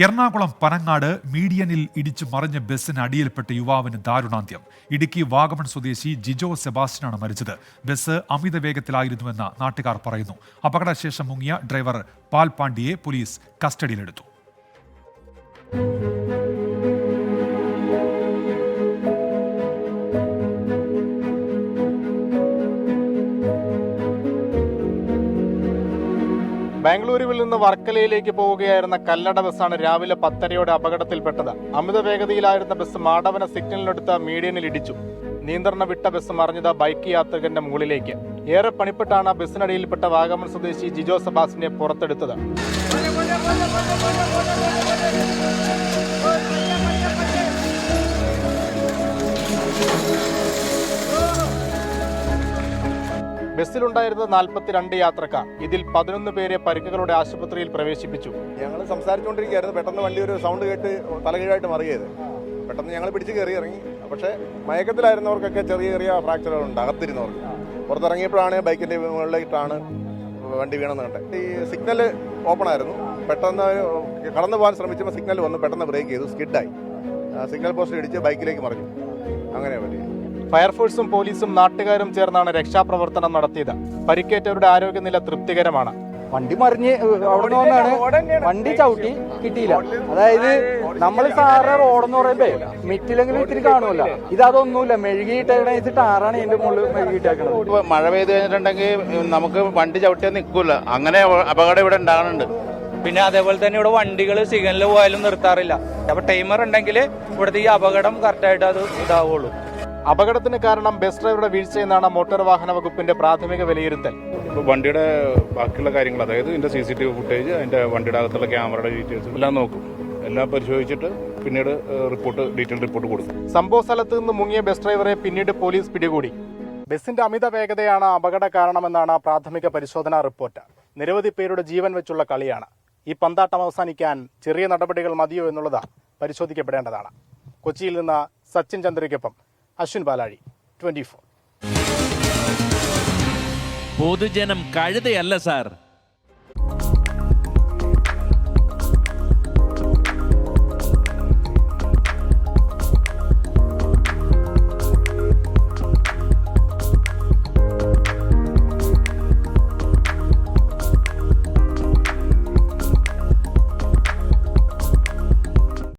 എറണാകുളം പനങ്ങാട് മീഡിയനിൽ ഇടിച്ചു മറിഞ്ഞ ബസ്സിന് അടിയിൽപ്പെട്ട യുവാവിന് ദാരുണാന്ത്യം. ഇടുക്കി വാഗമൺ സ്വദേശി ജിജോ സെബാസ്റ്റ്യനാണ് മരിച്ചത്. ബസ് അമിത വേഗത്തിലായിരുന്നുവെന്ന് നാട്ടുകാർ പറയുന്നു. അപകടശേഷം മുങ്ങിയ ഡ്രൈവർ പാൽ പാണ്ഡിയെ പോലീസ് കസ്റ്റഡിയിലെടുത്തു. ബാംഗ്ലൂരുവിൽ നിന്ന് വർക്കലയിലേക്ക് പോവുകയായിരുന്ന കല്ലട ബസ്സാണ് രാവിലെ പത്തരയോടെ അപകടത്തിൽപ്പെട്ടത്. അമിത വേഗതയിലായിരുന്ന ബസ് മാടവന സിഗ്നലിനടുത്ത മീഡിയനിൽ ഇടിച്ചു. നിയന്ത്രണം വിട്ട ബസ് മറിഞ്ഞത് ബൈക്ക് യാത്രികന്റെ മുകളിലേക്ക്. ഏറെ പണിപ്പെട്ടാണ് ബസ്സിനടിയിൽപ്പെട്ട വാഗമൺ സ്വദേശി ജിജോ സബാസിനെ പുറത്തെടുത്തത്. ബസ്സിലുണ്ടായിരുന്നത് നാൽപ്പത്തിരണ്ട് യാത്രക്കാർ. ഇതിൽ പതിനൊന്ന് പേരെ പരിക്കുകളുടെ ആശുപത്രിയിൽ പ്രവേശിപ്പിച്ചു. ഞങ്ങൾ സംസാരിച്ചുകൊണ്ടിരിക്കുകയായിരുന്നു. പെട്ടെന്ന് വണ്ടി ഒരു സൗണ്ട് കേട്ട് തലകീഴായിട്ട് മറിയത്. പെട്ടെന്ന് ഞങ്ങൾ പിടിച്ച് കയറി ഇറങ്ങി. പക്ഷേ മയക്കത്തിലായിരുന്നവർക്കൊക്കെ ചെറിയ ചെറിയ ഫ്രാക്ചറുകളുണ്ട് അകത്തിരുന്നവർക്ക്. പുറത്തിറങ്ങിയപ്പോഴാണ് ബൈക്കിന്റെ മുകളിലേക്കിട്ടാണ് വണ്ടി വീണെന്ന് കണ്ടത്. ഈ സിഗ്നൽ ഓപ്പൺ ആയിരുന്നു പെട്ടെന്ന് കടന്നു പോകാൻ ശ്രമിച്ചപ്പോൾ സിഗ്നൽ വന്ന് പെട്ടെന്ന് ബ്രേക്ക് ചെയ്തു. സ്കിഡായി. സിഗ്നൽ പോസ്റ്റ് ഇടിച്ച് ബൈക്കിലേക്ക് മറിഞ്ഞു. അങ്ങനെ പറ്റി. ഫയർഫോഴ്സും പോലീസും നാട്ടുകാരും ചേർന്നാണ് രക്ഷാപ്രവർത്തനം നടത്തിയത്. പരിക്കേറ്റവരുടെ ആരോഗ്യനില തൃപ്തികരമാണ്. വണ്ടി മറിഞ്ഞ് അവിടെ നിന്നാണ് വണ്ടി ചവിട്ടി കിട്ടിയില്ല. അതായത് നമ്മൾ സാറേ റോഡെന്ന് പറയുമ്പോ മിറ്റിലെങ്കിലും ഇത്തിരി കാണുമല്ല. ഇത് അതൊന്നുമില്ല മെഴുകിയിട്ടേക്കണ ടാറാണ് ഇതിന്റെ മുകളിൽ മെഴുകിയിട്ടേക്കണത് ഇപ്പൊ മഴ പെയ്ത് കഴിഞ്ഞിട്ടുണ്ടെങ്കിൽ നമുക്ക് വണ്ടി ചവിട്ടിയാൽ നിൽക്കൂല. അങ്ങനെ അപകടം ഇവിടെ ഉണ്ടാകുന്നുണ്ട്. പിന്നെ അതേപോലെ തന്നെ ഇവിടെ വണ്ടികൾ സിഗ്നലിൽ പോയാലും നിർത്താറില്ല. അപ്പൊ ടൈമർ ഉണ്ടെങ്കിൽ ഇവിടുത്തെ ഈ അപകടം കറക്റ്റായിട്ട് അത് ഇതാവുള്ളൂ. അപകടത്തിന് കാരണം ബസ് ഡ്രൈവറുടെ വീഴ്ചയെന്നാണ് മോട്ടോർ വാഹന വകുപ്പിന്റെ പ്രാഥമിക വിലയിരുത്തൽ. വണ്ടിയുടെ ബാക്കിയുള്ള കാര്യങ്ങൾ അതായത് ഇതിന്റെ C C T V footage അതിന്റെ വണ്ടിയുടെ അകത്തുള്ള ക്യാമറയുടെ ഡീറ്റെയിൽസ് എല്ലാം നോക്കും. എല്ലാം പരിശോധിച്ചിട്ട് പിന്നീട് റിപ്പോർട്ട് ഡീറ്റെയിൽ റിപ്പോർട്ട് കൊടുക്കും. സംഭവ സ്ഥലത്ത് നിന്ന് മുങ്ങിയ ബസ് ഡ്രൈവറെ പിന്നീട് പോലീസ് പിടികൂടി. ബസിന്റെ അമിത വേഗതയാണ് അപകട കാരണമെന്നാണ് പ്രാഥമിക പരിശോധനാ റിപ്പോർട്ട്. നിരവധി പേരുടെ ജീവൻ വെച്ചുള്ള കളിയാണ്. ഈ പന്താട്ടം അവസാനിക്കാൻ ചെറിയ നടപടികൾ മതിയോ എന്നുള്ളത് പരിശോധിക്കപ്പെടേണ്ടതാണ്. കൊച്ചിയിൽ നിന്ന് സച്ചിൻ ചന്ദ്രയ്ക്കൊപ്പം അശ്വിൻ ബാലാഴി ട്വന്റി ഫോർ. പൊതുജനം കഴുതയല്ല സാർ.